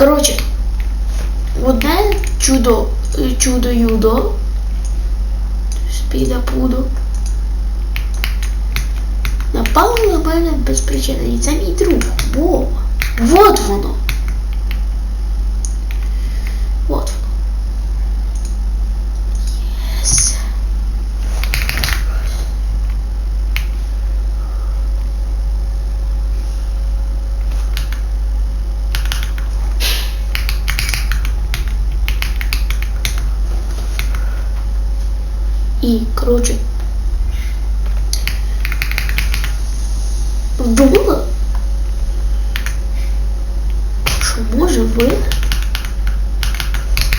Коротше, одне чудо, е, чудо юдо. Спіда пудо. Напало на мене без причини. І це мій друг. Бо. Вот воно. Вот воно. Єс. І, коротше, думала, що може ви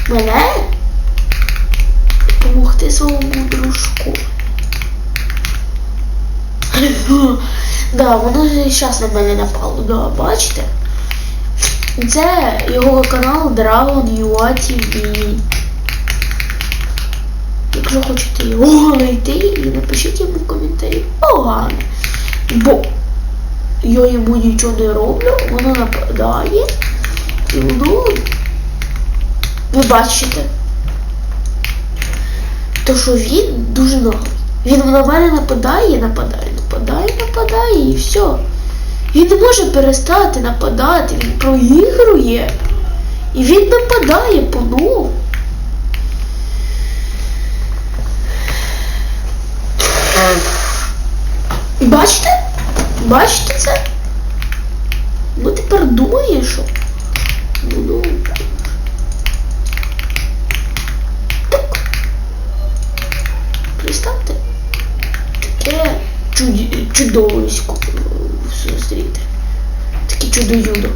мене допомогти своєму дружку. Да, воно зараз на мене напало, да, бачите? Це його канал Dragon UA TV. Якщо хочете його знайти, і напишіть йому в коментарі погано. Бо я йому нічого не роблю, воно нападає. І воно. Ви бачите. То що він дуже наглий. Він на мене нападає, нападає, нападає, нападає і все. Він не може перестати нападати, він проігрує. І він нападає по-новому. І бачите? Бачите це? Ну тепер думає, що. Ну. Так. Представте. Таке чуді, чудовисько е, зустріти. Таке чудо-юдо.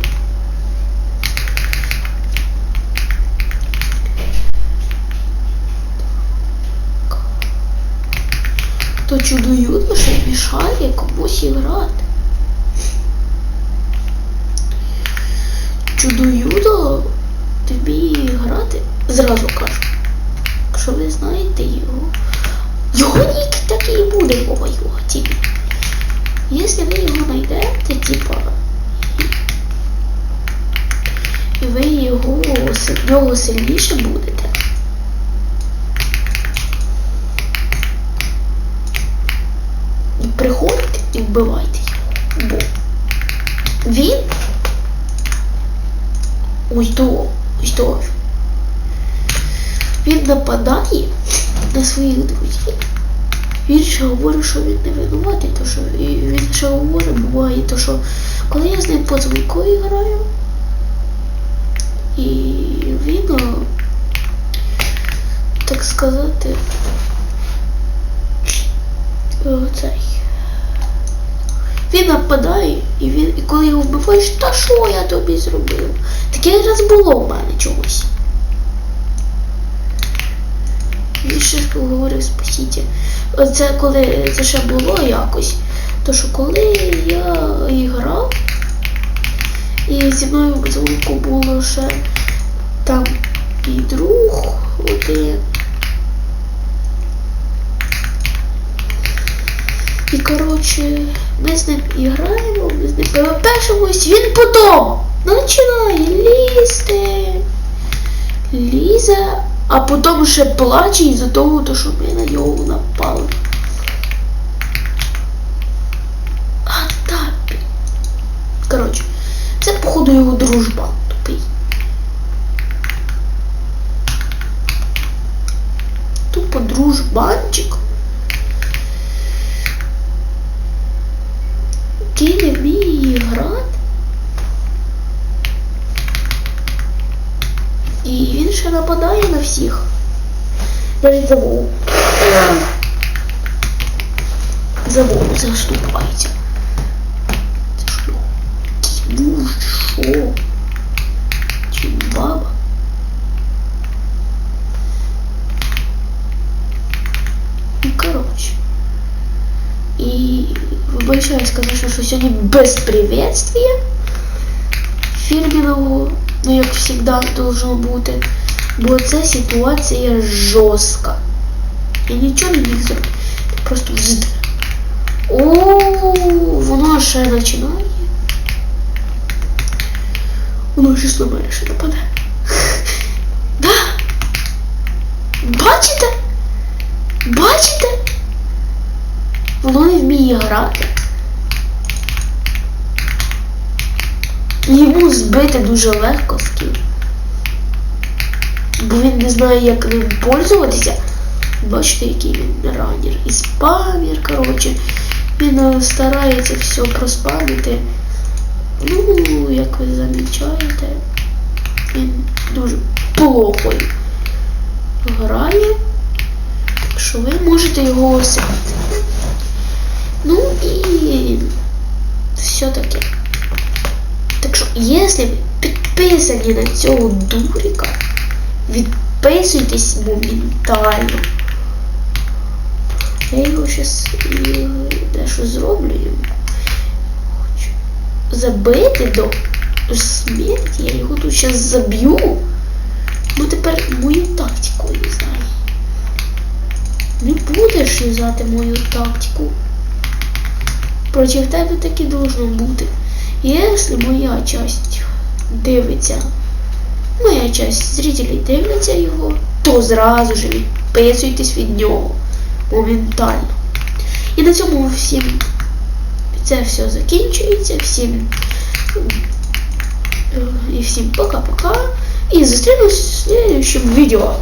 То чудо-юдо ще мішає комусь грати. Чудо-юдо тобі грати зразу кажу. Якщо ви знаєте його. Його нік такий і буде в його типу. Якщо ви його знайдете, типа, і ви його, в нього сильніше будете. І приходьте і вбивайте його. Бо він ось до. Він нападає на своїх друзів. Він ще говорить, що він не винуватий, то що він ще говорить, буває, то що коли я з ним по звуку граю, і він, так сказати, о, цей. Він нападає, і він, і коли його вбиваєш, та що я тобі зробив? Таке раз було в мене чогось. Він ще говорив спасіть. Це коли це ще було якось. То що коли я грав, і зі мною в звуку було ще там і друг один. І коротше, ми з ним граємо, ми з ним ПВПшимось, він потім починає лізти. Лізе, а потім ще плаче із-за того, що ми на нього напали. А так. Коротше, це походу його дружба тупий. Тупо дружбанчик. Який не вміє грати. І він ще нападає на всіх. Навіть забув. Забув, заступається. Це що? Муж, що? Чи баба? Ну, коротше. І вибачаюсь, конечно, що сьогодні без приветствия фірменного, ну як завжди должно бути. Бо ця ситуація жорстка. Я нічого не міг зробити. Просто взд. О, воно ще починає. Воно щось на ще нападе. Да. Бачите? Бачите? Воно не вміє грати. Йому збити дуже легко скіл. Бо він не знає, як ним пользуватися. Бачите, який він ранір. І спамір, коротше. Він е, старається все проспамити. Ну, як ви замічаєте, він дуже плохо грає. Так що ви можете його осипати. Ну і все таке. Якщо ви підписані на цього дурика, відписуйтесь моментально. Я його зараз дещо зроблю йому. Хочу забити до смерті. Я його тут зараз заб'ю. Ну тепер мою тактику не знаю. Не будеш юзати мою тактику. Проти тебе так і должно бути. Якщо моя часть дивиться, моя часть зрителей дивляться його, то зразу ж відписуйтесь від нього моментально. І на цьому всім це все закінчується. Всім е, і всім пока-пока. І зустрінемось в следующем відео.